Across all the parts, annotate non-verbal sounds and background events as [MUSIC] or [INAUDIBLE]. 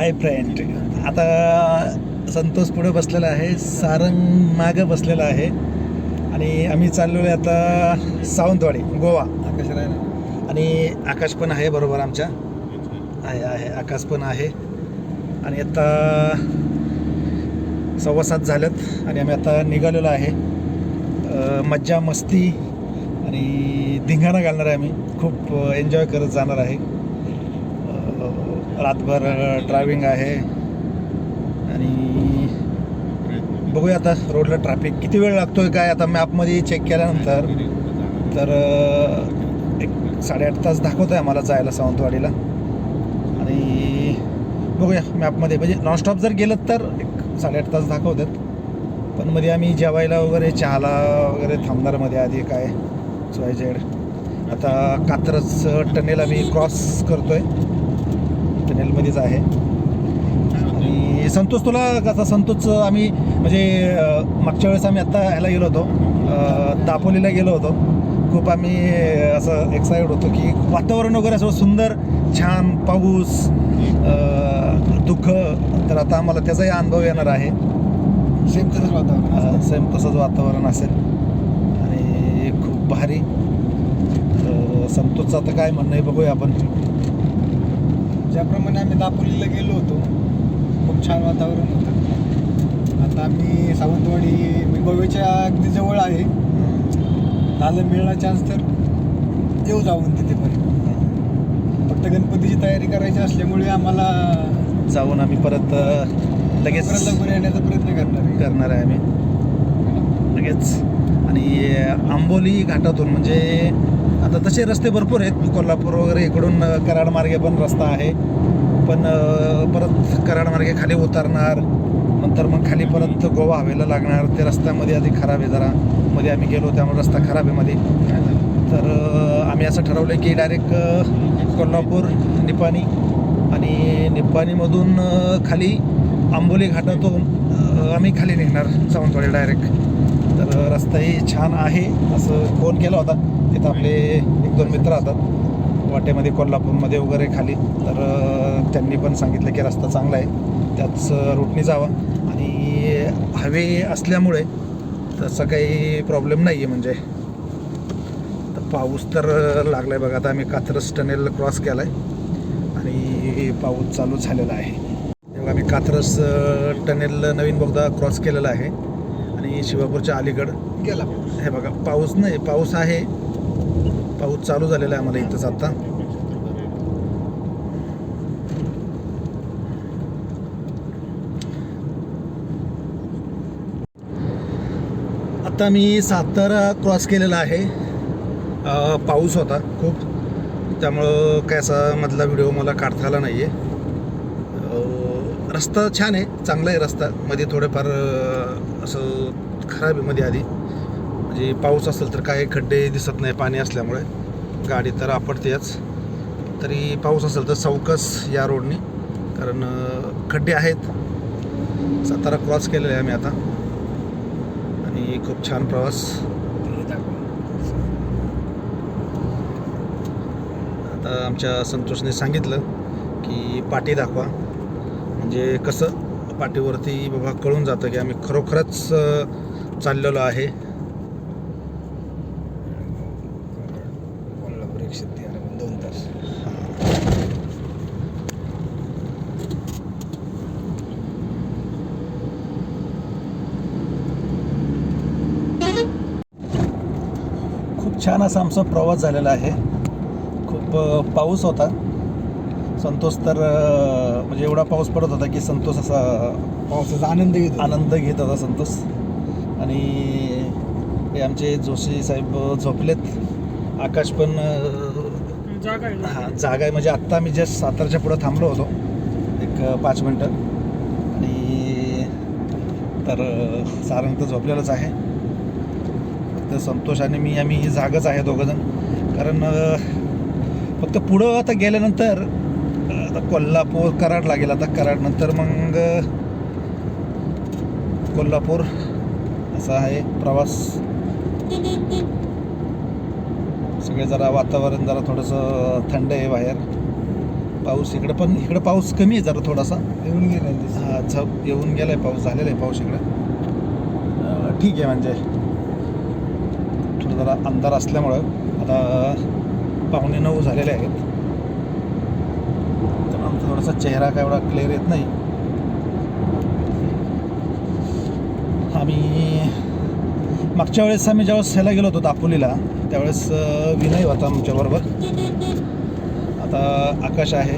Hi friend. आता संतोष पुढे बसलेला आहे सारंग मागं बसलेला आहे. आणि आम्ही चाललेलो आहे आता सावंतवाडी गोवा. आकाश राहिला आणि आकाश पण आहे बरोबर आमच्या. आहे आहे. आकाश पण आहे. आणि आता सव्वा सात झाल्यात आणि आम्ही आता निघालेलो आहे. मज्जा मस्ती आणि धिंगाणा घालणार आहे आम्ही. खूप एन्जॉय करत जाणार आहे. रातभर ड्रायविंग आहे. आणि बघूया आता रोडला ट्रॅफिक किती वेळ लागतोय काय आता मॅपमध्ये चेक केल्यानंतर. तर एक साडेआठ तास दाखवत आहे आम्हाला जायला सावंतवाडीला. आणि बघूया मॅपमध्ये म्हणजे नॉनस्टॉप जर गेलं तर एक साडेआठ तास दाखवतात. पण मध्ये आम्ही जेवायला वगैरे चहाला वगैरे थांबणार मध्ये आधी काय? जेड आता कात्रज टनेल आम्ही क्रॉस करतोय. टनेलमध्येच आहे. आणि संतोष तुला कसा संतोष आम्ही म्हणजे मागच्या वेळेस आम्ही आत्ता ह्याला गेलो होतो. दापोलीला गेलो होतो. खूप आम्ही असं एक्साइटेड होतो की वातावरण वगैरे असं सुंदर छान पाऊस दुःख. तर आता आम्हाला त्याचाही अनुभव येणार आहे. सेम तसंच वातावरण सेम तसंच वातावरण असेल. आणि खूप भारी. तर संतोषचं आता काय म्हणणं आहे बघूया आपण. ज्याप्रमाणे आम्ही दापोलीला गेलो होतो खूप छान वातावरण होतं. आता आम्ही सावंतवाडी मी गोव्याच्या अगदी जवळ आहे. झालं मिळणार चान्स तर येऊ जाऊन तिथे पण फक्त गणपतीची तयारी करायची असल्यामुळे आम्हाला जाऊन आम्ही परत लगेच लवकर येण्याचा प्रयत्न करणार आहे. करणार आहे आम्ही. लगेच. आणि आंबोली घाटातून म्हणजे आता तसे रस्ते भरपूर आहेत. कोल्हापूर वगैरे इकडून कराडमार्गे कराड मार्गे पण रस्ता आहे. पण परत कराड मार्गे खाली उतरणार नंतर मग खाली परत गोवा हवेला लागणार. ते रस्त्यामध्ये आधी खराब आहे जरा. मध्ये आम्ही गेलो त्यामुळे रस्ता खराब आहे मध्ये. तर आम्ही असं ठरवलं की डायरेक्ट कोल्हापूर निपाणी आणि निपाणीमधून खाली आंबोली घाटातून आम्ही खाली निघणार सावंतवाडी डायरेक्ट तर रस्ताही छान आहे. असं फोन केला होता. तिथं आपले एक दोन मित्र राहतात. वाटेमध्ये कोल्हापूरमध्ये वगैरे खाली. तर त्यांनी पण सांगितलं की रस्ता चांगला आहे. त्याच रूटने जावा. आणि हवे असल्यामुळे तसं काही प्रॉब्लेम नाही आहे म्हणजे. तर पाऊस तर लागला आहे बघा. आता आम्ही कात्रज टनेल क्रॉस केला आहे आणि पाऊस चालू झालेला आहे. तेव्हा आम्ही कात्रज टनेल नवीन बोगदा क्रॉस केलेला आहे. आणि शिवापूरच्या अलीकड. गेला हे बघा पाऊस नाही पाऊस आहे. पाऊस चालू झालेला आहे आम्हाला इथंच आता. आता मी सातारा क्रॉस केलेला आहे. पाऊस होता खूप. त्यामुळं काय असा मधला व्हिडिओ मला काढता आला नाही आहे रस्ता छान आहे चांगला आहे रस्ता. मध्ये थोडेफार असं खराब आहे मध्ये आधी. म्हणजे पाऊस असेल तर काय खड्डे दिसत नाही पाणी असल्यामुळे. गाडी तर आपटतेच. तरी पाऊस असेल तर चौकस या रोडनी. कारण खड्डे आहेत. सातारा क्रॉस केलेला आहे आम्ही आता. आणि खूप छान प्रवास. आता आमच्या संतोषने सांगितलं की पाटी दाखवा. म्हणजे कसं? पाटीवरती बाबा कळून जातं की आम्ही खरोखरच चाललेलो आहे. दोन तास. खूप छान असा आमचा प्रवास झालेला आहे. खूप पाऊस होता. संतोष तर म्हणजे एवढा पाऊस पडत होता की संतोष असा पावसाचा आनंद घेतो आनंद घेत होता संतोष. आणि हे आमचे जोशी साहेब झोपलेत. आकाश पण अ, हा जागा आहे म्हणजे आत्ता मी जस्ट सातारच्या पुढं थांबलो होतो. एक पाच मिनटं. आणि तर सारंग तर झोपलेलंच आहे. फक्त संतोष आणि मी आम्ही जागच आहे दोघंजण कारण फक्त पुढं आता गेल्यानंतर आता कोल्हापूर कराड लागेल आता कराड नंतर मग कोल्हापूर. असा आहे प्रवास. सगळे जरा वातावरण जरा थोडंसं थंड आहे बाहेर. पाऊस इकडं पण इकडं पाऊस कमी आहे जरा थोडासा. येऊन गेला. हा, झप येऊन गेलाय पाऊस झालेला आहे पाऊस इकडं. ठीक आहे म्हणजे. थोडं जरा अंधार असल्यामुळं आता पावणे नऊ झालेले आहेत. आमचा थोडासा चेहरा काय एवढा क्लिअर येत नाही. आम्ही मागच्या वेळेस आम्ही ज्यावेळेस ह्याला गेलो होतो दापोलीला त्यावेळेस विनय होता आमच्याबरोबर. आता आकाश आहे.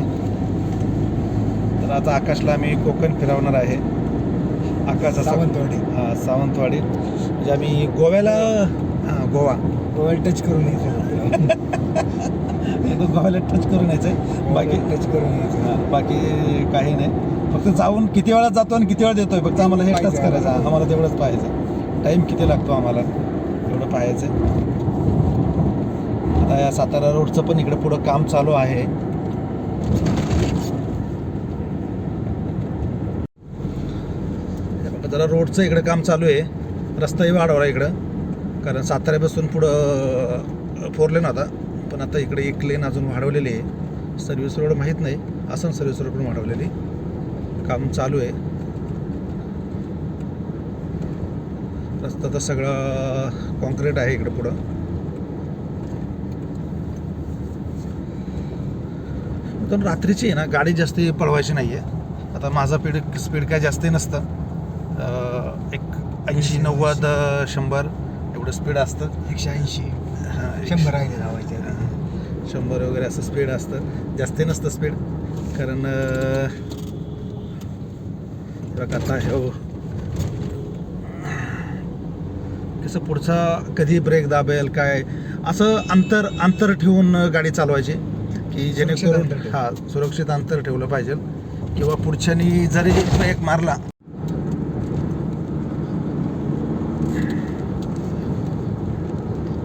तर आता आकाशला आम्ही कोकण फिरवणार आहे. आकाश सावंतवाडी. हा सावंतवाडी. म्हणजे आम्ही गोव्याला हां गोवा. मोबाईल टच करून [LAUGHS] यायचं गोव्याला टच करून यायचं बाकी टच करून यायचं हा, बाकी काही नाही. फक्त जाऊन किती वेळा जातो आणि किती वेळा देतोय? फक्त आम्हाला हे टच करायचं. आम्हाला. तेवढंच पाहायचं टाईम किती लागतो आम्हाला? एवढं पाहायचं आता या सातारा रोडचं पण इकडे पुढं काम चालू आहे. जरा रोडचं इकडे काम चालू आहे. रस्ताही वाढवला इकडं. कारण साताऱ्यापासून पुढं फोर लेन होता पण आता इकडे एक लेन अजून वाढवलेली आहे. सर्व्हिस रोड माहीत नाही. असं सर्व्हिस रोड पण वाढवलेली. काम चालू आहे. रस्ता तर सगळं कॉन्क्रीट आहे इकडे पुढं. पण रात्रीची आहे ना गाडी जास्त पळवायची नाही आहे आता माझा स्पीड स्पीड काय जास्त नसतं. एक ऐंशी नव्वद शंभर एवढं स्पीड असतं. एकशे ऐंशी. शंभर आहे शंभर वगैरे असं स्पीड असतं जास्त नसतं स्पीड कारण आता हे हो. कसं पुढचा कधी ब्रेक दाबेल काय असं अंतर अंतर ठेवून गाडी चालवायची की जेणेकरून. हा सुरक्षित अंतर ठेवलं पाहिजे किंवा पुढच्यानी जरी ब्रेक मारला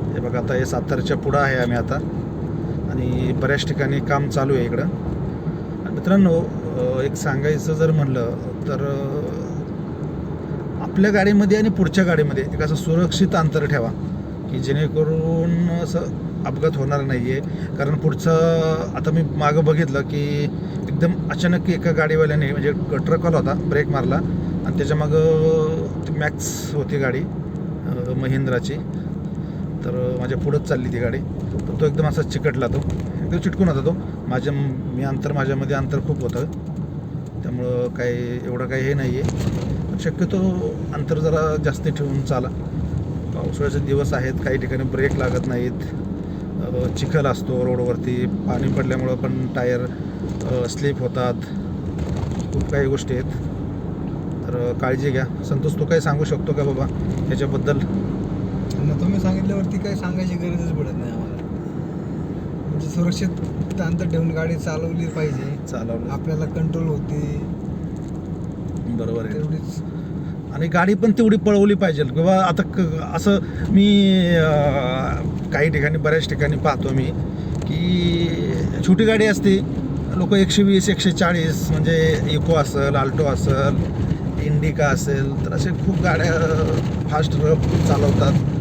हे बघा आता हे सातारच्या पुढं आहे आम्ही आता आणि बऱ्याच ठिकाणी काम चालू आहे इकडं. मित्रांनो एक सांगायचं जर म्हणलं तर आपल्या गाडीमध्ये आणि पुढच्या गाडीमध्ये एक असं सुरक्षित अंतर ठेवा की जेणेकरून असं अपघात होणार नाही आहे कारण पुढचं आता मी मागं बघितलं की एकदम अचानक एका गाडीवाल्याने म्हणजे ट्रकवाला होता ब्रेक मारला आणि त्याच्या मागं ती मॅक्स होती गाडी महिंद्राची. तर माझ्या पुढंच चालली ती गाडी. तो एकदम असा चिकटला तो. एकदम चिटकून होता तो. माझ्या मी अंतर माझ्यामध्ये अंतर खूप होतं. त्यामुळं काही एवढं काही हे नाही आहे शक्यतो अंतर जरा जास्त ठेवून चाला. पावसाळ्याचे दिवस आहेत काही ठिकाणी ब्रेक लागत नाहीत. चिखल असतो रोडवरती. पाणी पडल्यामुळं पण टायर स्लिप होतात. खूप काही गोष्टी आहेत. तर काळजी घ्या. संतोष तू काही सांगू शकतो का बाबा? ह्याच्याबद्दल? तुम्ही सांगितल्यावरती काही सांगायची गरजच पडत नाही म्हणजे सुरक्षित अंतर ठेवून गाडी चालवली पाहिजे. चालवलं. आपल्याला कंट्रोल होते. बरोबर आहे. तेवढीच. आणि गाडी पण तेवढी पळवली पाहिजे. किंवा आता क- असं मी अं, काही ठिकाणी बऱ्याच ठिकाणी पाहतो मी की छोटी गाडी असते. लोक एकशे वीस एकशे चाळीस म्हणजे इको असेल आल्टो असेल इंडिका असेल तर असे खूप गाड्या फास्ट चालवतात. अं, काही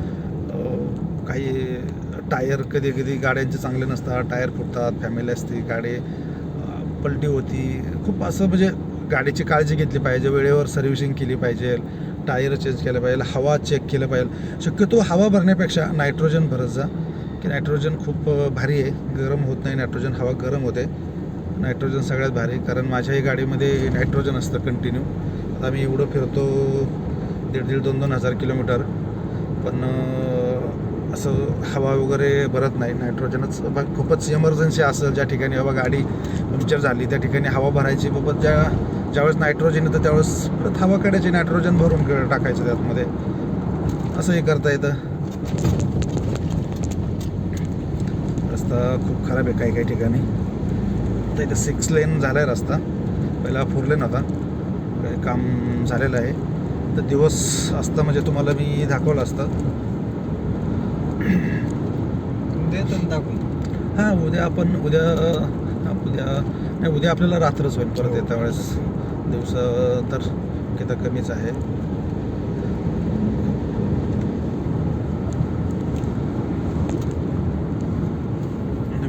टायर कधी कधी गाड्यांचे चांगले नसतात टायर फुटतात फॅमिली असते गाडी पलटी होती. खूप असं म्हणजे गाडीची काळजी घेतली पाहिजे वेळेवर सर्व्हिसिंग केली पाहिजे टायर चेंज केलं पाहिजे हवा चेक केलं पाहिजे. शक्यतो हवा भरण्यापेक्षा नायट्रोजन भरत जा की नायट्रोजन खूप भारी आहे. गरम होत नाही नायट्रोजन हवा गरम होते. नायट्रोजन सगळ्यात भारी कारण माझ्याही गाडीमध्ये नायट्रोजन असतं कंटिन्यू आता मी एवढं फिरतो दीड दीड दोन दोन हजार किलोमीटर. पण असं हवा वगैरे भरत नाही नायट्रोजनच खूपच इमर्जन्सी असेल ज्या ठिकाणी. बाबा गाडी पंक्चर झाली त्या ठिकाणी हवा भरायची बाबत ज्या ज्यावेळेस नायट्रोजन येतं त्यावेळेस परत हवा काढायची नायट्रोजन भरून क- टाकायचं त्यातमध्ये. असंही करता येतं. रस्ता खूप खराब आहे काही काही ठिकाणी. तर इथं सिक्स लेन झाला आहे रस्ता. पहिला फोर लेन होता. काही काम झालेलं आहे. तर दिवस असतं म्हणजे तुम्हाला मी दाखवलं असतं. देतो टाकून हां उद्या आपण उद्या हां उद्या नाही उद्या आपल्याला रात्रच होईल परत येत्या वेळेस दिवस तर किती कमीच आहे.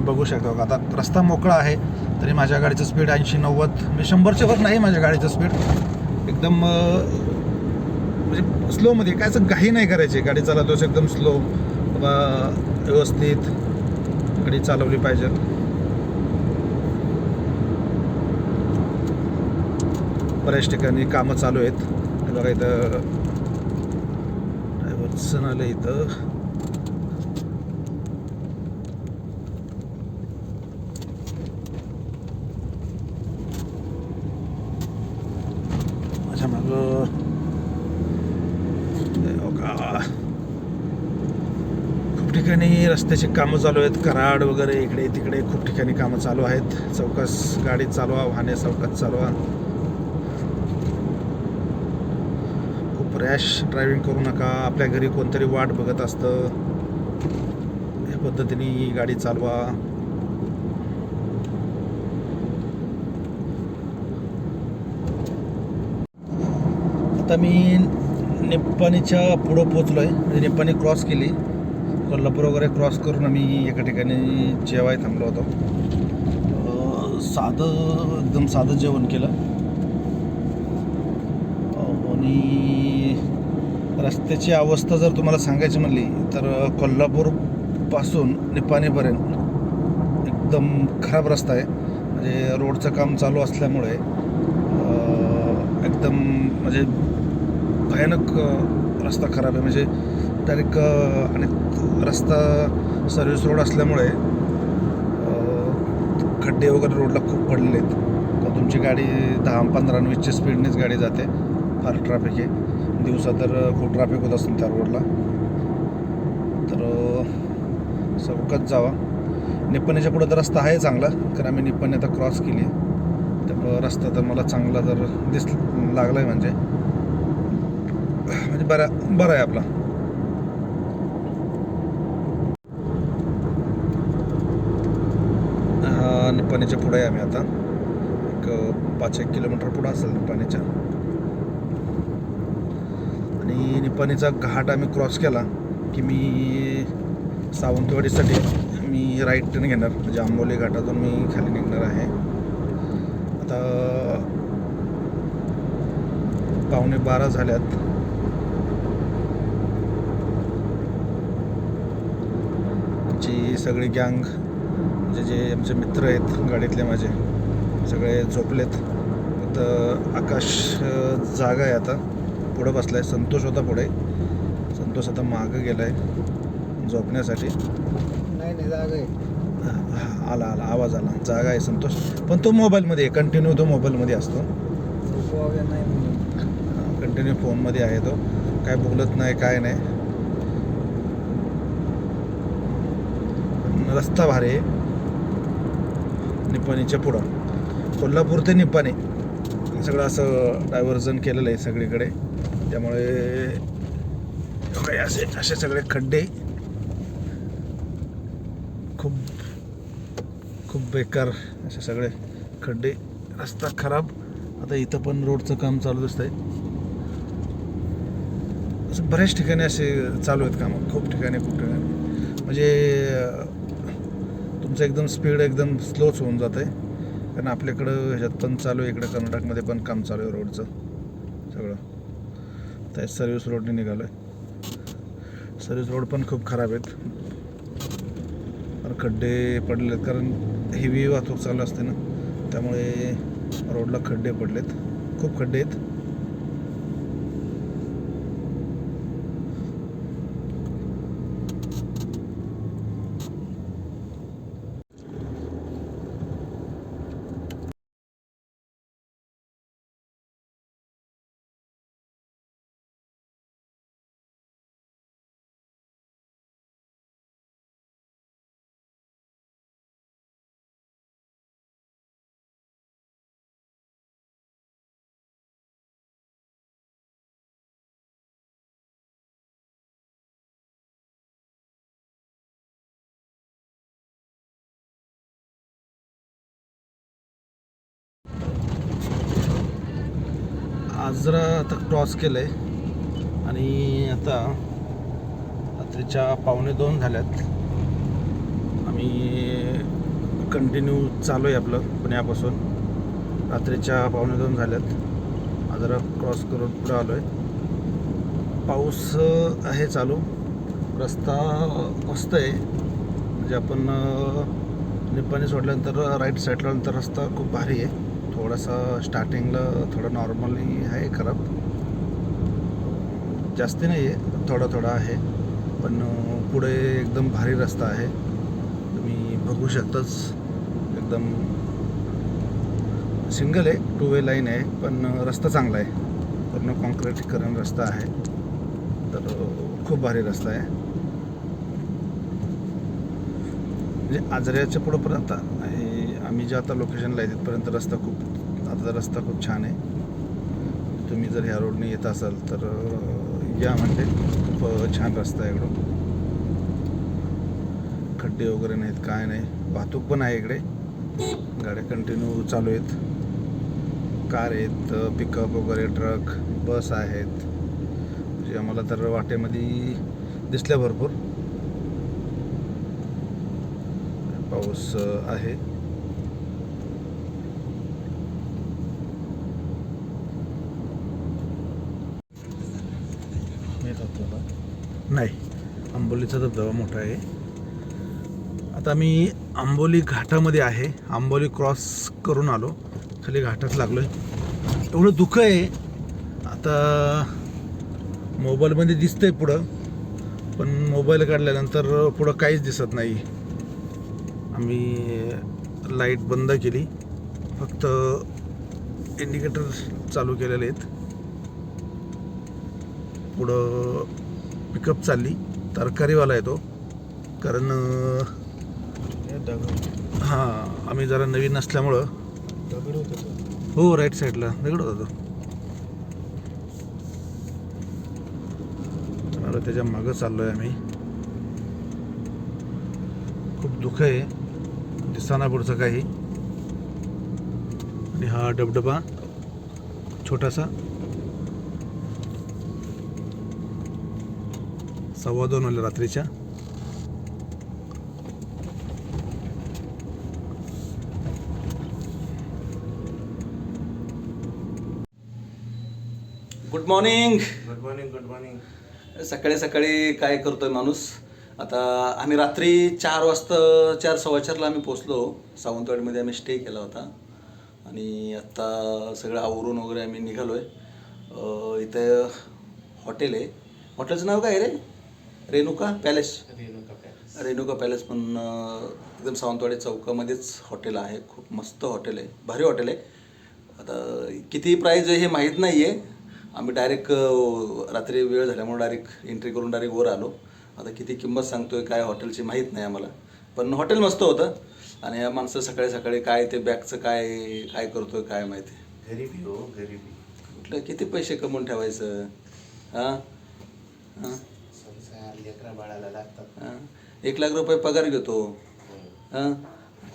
बघू शकता आता रस्ता मोकळा आहे तरी माझ्या गाडीचं स्पीड ऐंशी नव्वद. म्हणजे शंभरच्या वर नाही माझ्या गाडीचं स्पीड एकदम म्हणजे स्लोमध्ये काय असं घाई नाही करायची गाडी चालवतोस एकदम स्लो बाबा व्यवस्थित गाडी चालवली पाहिजे. बऱ्याच ठिकाणी कामं चालू आहेत. बघा इथं ड्रायव्हरचं आलं इथं माझ्या माग खूप ठिकाणी रस्त्याची कामं चालू आहेत. कराड वगैरे इकडे तिकडे खूप ठिकाणी कामं चालू आहेत. चौकस गाडी चालवा वाहने चौकात चालवा. खूप रॅश ड्रायव्हिंग करू नका. आपल्या घरी कोणतरी वाट बघत असतं. या पद्धतीने गाडी चालवा. आता मी निप्पाणीच्या पुढं पोचलो आहे म्हणजे निप्पाणी क्रॉस केली. कोल्हापूर वगैरे क्रॉस करून आम्ही एका ठिकाणी जेवाय थांबलो होतो. साधं एकदम साधं जेवण केलं. आणि रस्त्याची अवस्था जर तुम्हाला सांगायची म्हणली तर कोल्हापूरपासून निपाणीपर्यंत एकदम खराब रस्ता आहे. म्हणजे रोडचं काम चालू असल्यामुळे एकदम म्हणजे भयानक रस्ता खराब आहे. म्हणजे डायरेक्ट आणि रस्ता सर्व्हिस रोड असल्यामुळे खड्डे वगैरे रोडला खूप पडलेले आहेत. तर तुमची गाडी दहा पंधरा वीसच्या स्पीडनेच गाडी जाते फार ट्रॅफिक आहे. दिवसा तर खूप ट्रॅफिक होत असतं त्या रोडला तर अं, जावा. निप्पणीच्या पुढं तर रस्ता आहे चांगला कारण आम्ही निप्पणी आता क्रॉस केली त्यामुळं रस्ता तर मला चांगला तर दिस लागला आहे म्हणजे. म्हणजे बरा बरा आहे आपला. पाण्याच्या पुढे आहे आम्ही आता. एक पाच एक किलोमीटर पुढं असेल निपाणीच्या आणि निपाणीचा घाट आम्ही क्रॉस केला की मी सावंतवाडीसाठी मी राईट टर्न घेणार. म्हणजे आंबोली घाटातून मी खाली निघणार आहे. आता पावणे बारा झाल्यात. आमची सगळी गँग म्हणजे जे आमचे मित्र आहेत गाडीतले माझे सगळे झोपलेत. फक्त आकाश जागा आहे आता. पुढं बसलाय. संतोष होता पुढे. संतोष आता मागं गेलाय झोपण्यासाठी. नाही नाही जागा आहे. हा, आला आला. आवाज आला. जागा आहे संतोष. पण तो मोबाईलमध्ये आहे. कंटिन्यू तो मोबाईलमध्ये असतो. कंटिन्यू फोनमध्ये आहे तो. काय बोलत नाही काय नाही. रस्ता भारी आहे. निपाणीच्या पुढं. कोल्हापूर ते निपाणी सगळं असं डायव्हर्जन केलेलं आहे सगळीकडे. त्यामुळे काही असे असे सगळे खड्डे खूप खूप बेकार असे सगळे खड्डे. रस्ता खराब. आता इथं पण रोडचं काम चालू दिसतंय. असं बऱ्याच ठिकाणी असे चालू आहेत कामं. खूप ठिकाणी खूप ठिकाणी. म्हणजे तुमचं एकदम स्पीड एकदम स्लोच होऊन जात आहे कारण आपल्याकडं ह्याच्यात पण चालू आहे इकडं कर्नाटकमध्ये पण काम चालू आहे रोडचं सगळं. त्या सर्व्हिस रोडने निघालो आहे सर्व्हिस रोड पण खूप खराब आहेत. खड्डे पडले आहेत कारण हेवी वाहतूक चालू असते ना. त्यामुळे रोडला खड्डे पडलेत. खूप खड्डे आहेत. आजरा आता क्रॉस केलं आहे आणि आता रात्रीच्या पावणे दोन झाल्यात. आम्ही कंटिन्यू चालू आहे आपलं पुण्यापासून. रात्रीच्या पावणे दोन झाल्यात. आजरा क्रॉस करून पुढे आलो आहे पाऊस आहे चालू. रस्ता मस्त आहे म्हणजे आपण अं, निप्पाणी सोडल्यानंतर राईट साईडला नंतर रस्ता खूप भारी आहे थोडासा स्टार्टिंगला थोडं नॉर्मली आहे खराब जास्ती नाही आहे थोडा थोडा आहे. पण पुढे एकदम भारी रस्ता आहे. तुम्ही बघू शकताच. एकदम सिंगल आहे टू वे लाईन आहे पण रस्ता चांगला आहे. पूर्ण कॉन्क्रीटीकरण रस्ता आहे. तर खूप भारी रस्ता आहे. म्हणजे आजऱ्याच्या पुढं पर्यंत आहे. आम्ही जे आता लोकेशनला आहे तिथपर्यंत रस्ता खूप आता रस्ता खूप छान आहे. तुम्ही जर ह्या रोडने येत असाल तर या म्हणजे खूप छान रस्ता आहे इकडं. खड्डे वगैरे नाहीत काय नाही. वाहतूक पण आहे इकडे. गाड्या कंटिन्यू चालू आहेत. कार आहेत पिकअप वगैरे ट्रक बस आहेत. म्हणजे आम्हाला तर वाटेमध्ये दिसल्या भरपूर. पाऊस आहे नाही आंबोलीचा धबधबा मोठा आहे. आता मी आंबोली घाटामध्ये आहे. आंबोली क्रॉस करून आलो. खाली घाटात लागलो आहे एवढं दुःख आहे. आता मोबाईलमध्ये दिसतंय पुढं. पण मोबाईल काढल्यानंतर पुढं काहीच दिसत नाही. आम्ही लाइट बंद केली. फक्त इंडिकेटर चालू केलेले आहेत. पुढं पिकअप चालली. तरकारीवाला आहे तो. कारण हां आम्ही जरा नवीन असल्यामुळं. हो राईट साईडला दगड होता तो. आता त्याच्या मागं चाललोय आम्ही. खूप दुःख आहे. दिसाना पुढचं काही. आणि हा डबडबा छोटासा. सव्वा दोन वाजल्या रात्रीच्या. Good morning good morning good morning सकाळी सकाळी काय करतोय माणूस? आता आम्ही रात्री चार वाजता चार सव्वा चारला आम्ही पोचलो सावंतवाडीमध्ये आम्ही स्टे केला होता. आणि आत्ता सगळं आवरून वगैरे आम्ही निघालो आहे इथं हॉटेल आहे. हॉटेलचं नाव काय आहे रे? Renuka Palace. Renuka Palace. Renuka Palace पण अं, एकदम सावंतवाडी चौकामध्येच हॉटेल आहे. खूप मस्त हॉटेल आहे. भारी हॉटेल आहे. आता किती प्राईज आहे हे माहीत नाही आहे आम्ही डायरेक्ट रात्री वेळ झाल्यामुळे डायरेक्ट एंट्री करून डायरेक्ट वर आलो. आता किती किंमत सांगतोय काय हॉटेलची माहीत नाही आम्हाला. पण हॉटेल मस्त होतं. आणि या माणसं सकाळी सकाळी काय ते बॅगचं काय काय करतोय काय माहिती. गरिबी हो गरिबी. कुठलं किती पैसे कमवून ठेवायचं? हां हां लेकरा बाळाला लागतात. हां. एक लाख रुपये पगार घेतो. हं?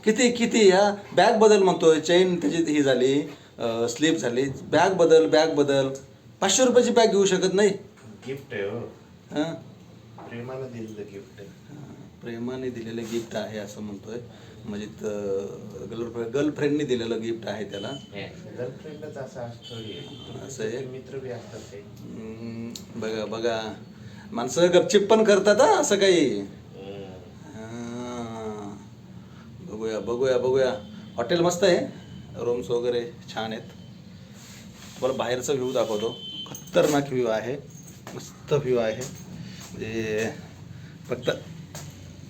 किती किती? या बॅग बदल म्हणतोय चेन त्याची ही झाली स्लीप झाली. बॅग बदल बॅग बदल. पाचशे रुपयाची बॅग घेऊ शकत नाही? गिफ्ट आहे हो. हं? प्रेमानं दिलेलं गिफ्ट आहे. हं, प्रेमाने दिलेलं गिफ्ट आहे असं म्हणतोय. म्हणजे गर्लफ्रेंड गर्लफ्रेंडने दिलेलं गिफ्ट आहे त्याला. गर्लफ्रेंडच असं असतो हे. असं आहे? मित्र बी असतात ते. हं, बघा बघा. माणसं गपचिप पण करतात हं, असं काही. हां. बघूया बघूया बघूया. हॉटेल मस्त आहे. रूम्स वगैरे छान आहेत. तुम्हाला बाहेरचा व्ह्यू दाखवतो. खतरनाक व्ह्यू आहे. मस्त व्ह्यू आहे. म्हणजे फक्त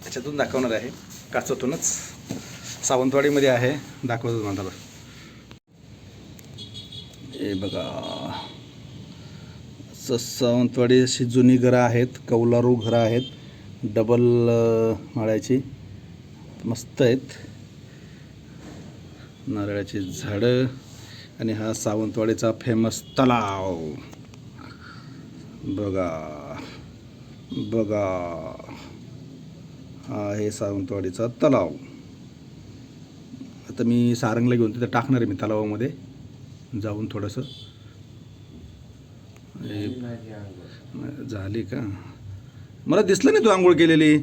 त्याच्यातून दाखवणार आहे. काचातूनच. सावंतवाडीमध्ये आहे. दाखवतो तुम्हाला. हे बघा. स सावंतवाडी अशी जुनी घरं आहेत कौलारू घरं आहेत डबल माळ्याची. मस्त आहेत. नारळाची झाडं आणि हा सावंतवाडीचा फेमस तलाव. बघा बघा. हा आहे सावंतवाडीचा तलाव. आता मी सारंगला घेऊन तिथं टाकणार आहे मी तलावामध्ये. जाऊन थोडंसं. साहेब झाली का? मला दिसलं नाही तू आंघोळ केलेली.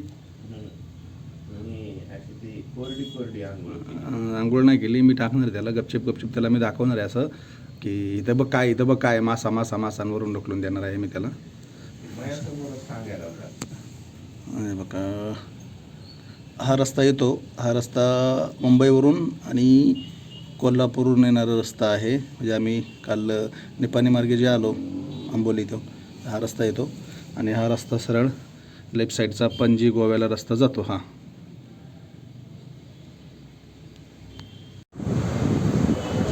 आंघोळ नाही केली मी टाकणार त्याला गपचिप गपचिप त्याला मी दाखवणार आहे असं. की इथं बघ काय इथं बघ काय मासा मासा मासांवरून ढकलून देणार आहे मी त्याला. सांगायला बघा. हा रस्ता येतो. हा रस्ता मुंबईवरून आणि कोल्हापूरवरून येणारा रस्ता आहे. म्हणजे आम्ही काल निपाणी मार्गे जे आलो आंबोली इथं हा रस्ता येतो आणि हा रस्ता सरळ लेफ्ट साईडचा पणजी गोव्याला रस्ता जातो हा.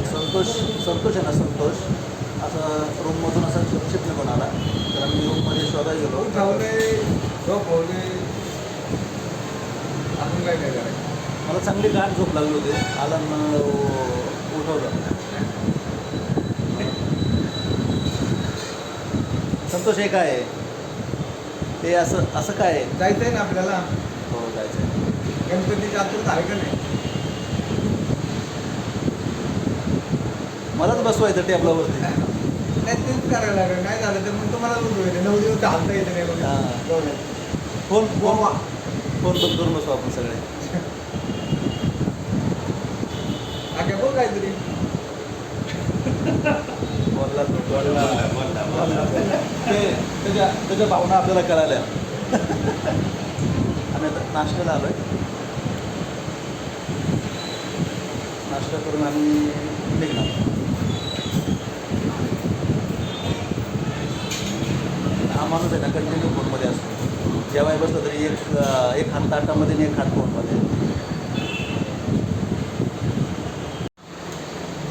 संतोष संतोष आहे ना संतोष? असं रूममधून असा चिपचिप निघून आला तर आम्ही रूममध्ये शोधायला गेलो. अजून काय काय करायचं? मला चांगली गाठ झोप लागली होती. आला उठवलं. संतोष हे काय आहे. ते असं असं काय आहे? जायचंय ना आपल्याला? हो जायचं आहे. गणपतीची आतुरता आहे का नाही? मलाच बसवायचं टेबलावरती. नाही तेच करायला लागेल. काय झालं तर मग तुम्हाला नऊ दिवस हालता येतं नाही. हां. बघा. फोन फोन फोन बंद करून बसू आपण सगळे. [LAUGHS] आगे बोल काहीतरी बोलला ते त्याच्या त्याच्या भावना आपल्याला कळाल्या. आम्ही आता नाश्त्याला आलोय. नाश्ता करून आम्ही निघणार. हा माणूस आहे ना कंटिन्यू फोनमध्ये असतो. जेव्हा बसलं तरी एक एक हात ताटामध्ये आणि एक हात फोनमध्ये.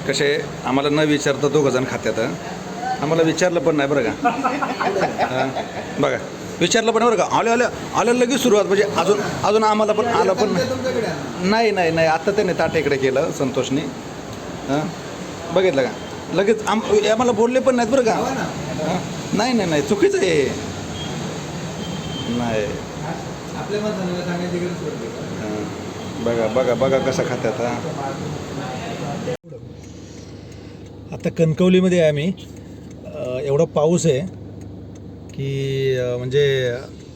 कसे आम्हाला न विचारता दोघं जण खात्यात आम्हाला विचारलं पण नाही बरं का. हं. बघा विचारलं पण बरं का. आल्या आल्या आल्या लगेच सुरुवात. म्हणजे अजून अजून आम्हाला पण आलं पण नाही. नाही नाही नाही. आता त्याने ताट इकडे केलं संतोषने. हां. बघितलं का? लगेच आम आम्हाला बोलले पण नाहीत बरं का? हां? नाही नाही नाही. चुकीचं आहे हे. नाही. बघा बघा बघा कसं खात्यात हां. आता कणकवलीमध्ये आहे आम्ही. एवढा पाऊस आहे की म्हणजे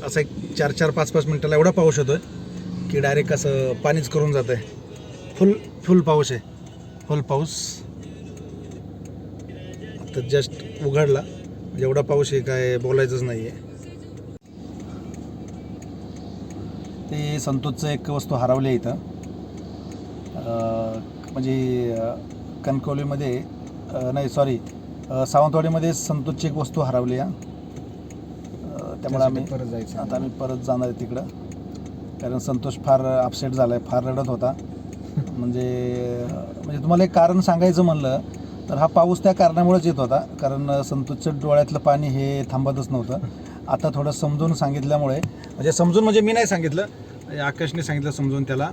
असं एक चार चार पाच पाच मिनटाला एवढा पाऊस होतो आहे की डायरेक्ट असं पाणीच करून जातं आहे फुल फुल पाऊस आहे. फुल पाऊस. आता जस्ट उघडला. म्हणजे एवढा पाऊस आहे काय बोलायचंच नाही आहे ते संतोषचं एक वस्तू हरवली आहे इथं. म्हणजे कणकवलीमध्ये नाही सॉरी सावंतवाडीमध्ये संतोषची एक वस्तू हरवली अ, त्यामुळे आम्ही परत जायचं आता आम्ही परत जाणार आहे तिकडं. कारण संतोष फार अपसेट झाला आहे फार रडत होता. [LAUGHS] म्हणजे म्हणजे तुम्हाला एक कारण सांगायचं म्हणलं तर हा पाऊस त्या कारणामुळेच येत होता. कारण संतोषच्या डोळ्यातलं पाणी हे थांबतच नव्हतं. आता थोडं समजून सांगितल्यामुळे म्हणजे समजून म्हणजे मी नाही सांगितलं आकाशने सांगितलं समजून त्याला.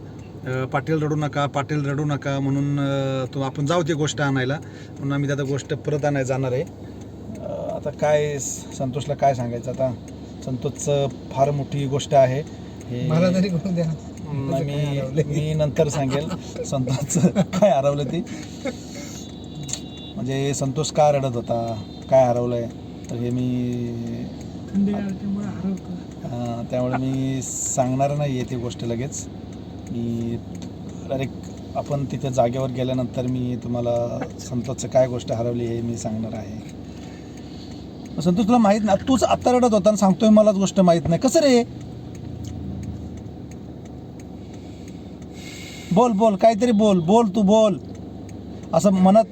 पाटील रडू नका पाटील रडू नका म्हणून तो आपण जाऊ ती गोष्ट आणायला. म्हणून आम्ही आता गोष्ट परत आणायला जाणार आहे. आता काय संतोषला काय सांगायचं आता? संतोषचं फार मोठी गोष्ट आहे. हे मला तरी मी मी नंतर सांगेल. संतोषचं काय हरवलं ते? म्हणजे संतोष का रडत होता? काय हरवलंय? तर हे मी त्यामुळे मी सांगणार नाही आहे ती गोष्ट लगेच. मी डायरेक्ट आपण तिथे जागेवर गेल्यानंतर मी तुम्हाला संतोषचं काय गोष्ट हरवली हे मी सांगणार आहे. संतोष तुला माहीत ना तूच आत्ता रडत होता आणि सांगतोय मलाच गोष्ट माहीत नाही. कसं रे? बोल बोल काहीतरी बोल बोल तू बोल. असं मनात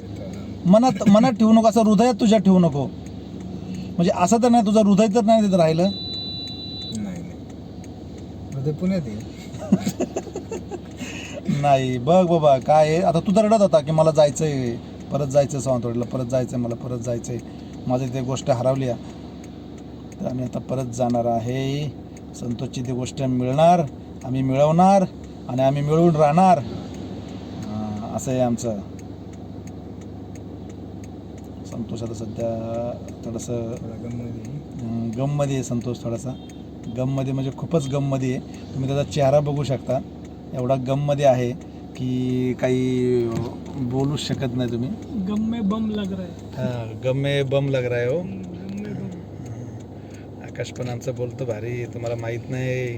मनात मनात ठेवू नको असं हृदयात तुझ्या ठेवू नको. म्हणजे असं तर नाही तुझं हृदय तर नाही तिथं राहिलं? नाही नाही. हृदय पुण्यात [LAUGHS] नाही. बघ बाबा काय आहे? आता तू तर रडत होता की मला जायचं आहे परत जायचं सावंतवाडीला परत जायचंय मला परत जायचं आहे माझी ती गोष्ट हरवली आहे. तर आम्ही आता परत जाणार आहे. संतोषची ती गोष्ट मिळणार आम्ही मिळवणार आणि आम्ही मिळून राहणार. असं आहे आमचं. संतोष आता सध्या थोडंसं गममध्ये आहे संतोष थोडासा. गममध्ये म्हणजे खूपच गममध्ये आहे. तुम्ही त्याचा चेहरा बघू शकता. एवढा गममध्ये आहे की काही बोलूच शकत नाही तुम्ही. गमे बम लग रहा. है हां बम लग रहा है. हो आकाश पण आमचं बोलतो भारी तुम्हाला माहीत नाही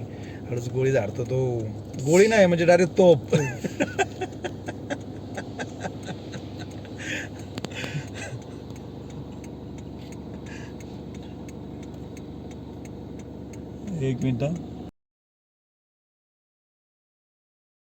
हळूच गोळी झाडतो तो. गोळी नाही म्हणजे डायरेक्ट तोप. एक मिनटं.